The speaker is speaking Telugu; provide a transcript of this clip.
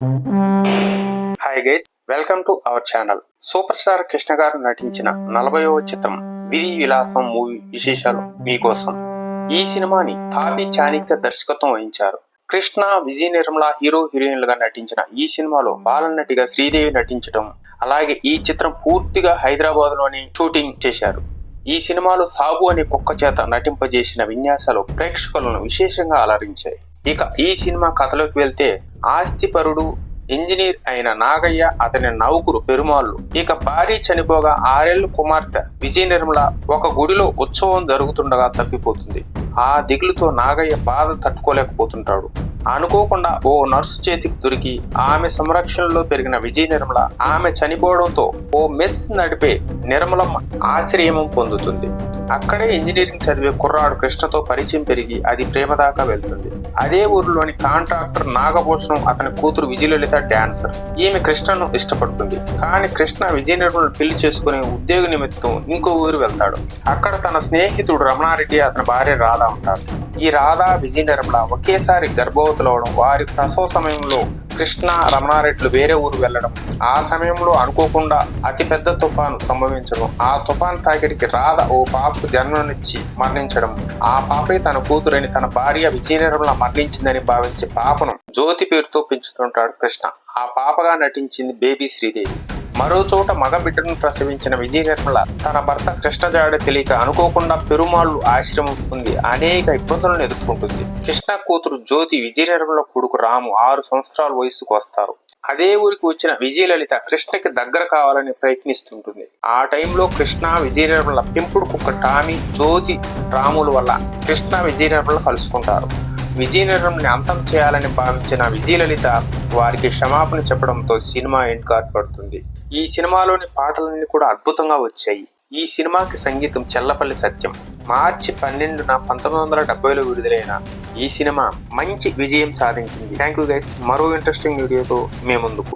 Hi guys welcome to our channel superstar Krishna garu నటించిన నలభైవ చిత్రం విధి విలాసం మూవీ విశేషాలు మీకోసం. ఈ సినిమాని తాపి చాణిక్య దర్శకత్వం వహించారు. కృష్ణ విజయ నిర్మల హీరో హీరోయిన్లుగా నటించిన ఈ సినిమాలో బాలనటిగా శ్రీదేవి నటించడం అలాగే ఈ చిత్రం పూర్తిగా హైదరాబాద్లోని షూటింగ్ చేశారు. ఈ సినిమాలో సాబు అనే కుక్క చేత నటింపజేసిన విన్యాసాలు ప్రేక్షకులను విశేషంగా అలరించాయి. ఇక ఈ సినిమా కథలోకి వెళ్తే ఆస్తిపరుడు ఇంజనీర్ అయిన నాగయ్య అతని నౌకురు పెరుమాళ్ళు. ఇక భార్య చనిపోగా ఆరేళ్ళ కుమార్తె విజయ నిర్మల ఒక గుడిలో ఉత్సవం జరుగుతుండగా తప్పిపోతుంది. ఆ దిగులుతో నాగయ్య బాధ తట్టుకోలేకపోతుంటాడు. అనుకోకుండా ఓ నర్సు చేతికి దొరికి ఆమె సంరక్షణలో పెరిగిన విజయ నిర్మల ఆమె చనిపోవడంతో ఓ మెస్ నడిపే నిర్మలమ్మ ఆశ్రయం పొందుతుంది. అక్కడే ఇంజనీరింగ్ చదివే కుర్రాడు కృష్ణతో పరిచయం పెరిగి అది ప్రేమ దాకా వెళ్తుంది. అదే ఊరిలోని కాంట్రాక్టర్ నాగభూషణం అతని కూతురు విజయలలిత డాన్సర్. ఈమె కృష్ణను ఇష్టపడుతుంది. కానీ కృష్ణ విజయనగరం పెళ్ళి చేసుకునే ఉద్యోగ నిమిత్తం ఇంకో ఊరు వెళ్తాడు. అక్కడ తన స్నేహితుడు రమణారెడ్డి అతని భార్య రాధ ఉంటారు. ఈ రాధ విజయ నిర్మల ఒకేసారి గర్భవతులవడం వారి ప్రసవ సమయంలో కృష్ణ రమణారెడ్లు వేరే ఊరు వెళ్ళడం. ఆ సమయంలో అనుకోకుండా అతిపెద్ద తుఫాను సంభవించడం. ఆ తుఫాను తాకిడికి రాధ ఓ పాపకు జన్మనిచ్చి మరణించడం. ఆ పాపే తన కూతురని తన భార్య విజయనగరంలో మరణించిందని భావించి పాపను జ్యోతి పేరుతో పెంచుతుంటాడు కృష్ణ. ఆ పాపగా నటించింది బేబీ శ్రీదేవి. మరో చోట మగ బిడ్డను ప్రసవించిన విజయనిర్మల తన భర్త కృష్ణజాడ తెలియక అనుకోకుండా పెరుమాళ్ళు ఆశ్రమం పొంది అనేక ఇబ్బందులను ఎదుర్కొంటుంది. కృష్ణ కూతురు జ్యోతి విజయనిర్మల కొడుకు రాము ఆరు సంవత్సరాల వయసుకు వస్తారు. అదే ఊరికి వచ్చిన విజయలలిత కృష్ణకి దగ్గర కావాలని ప్రయత్నిస్తుంటుంది. ఆ టైంలో కృష్ణ విజయ పెంపుడు కుక్క టామీ జ్యోతి రాముల వల్ల కృష్ణ విజయ కలుసుకుంటారు. విజయనగరంని అంతం చేయాలని భావించిన విజయలలిత వారికి క్షమాపణ చెప్పడంతో సినిమా ఎండ్కార్ పడుతుంది ఈ సినిమాలోని పాటలన్నీ కూడా అద్భుతంగా వచ్చాయి. ఈ సినిమాకి సంగీతం చెల్లపల్లి సత్యం. మార్చి పన్నెండున పంతొమ్మిది వందల డెబ్బైలో విడుదలైన ఈ సినిమా మంచి విజయం సాధించింది. థ్యాంక్ యూ గైస్ మరో ఇంట్రెస్టింగ్ వీడియోతో మేము ముందుకు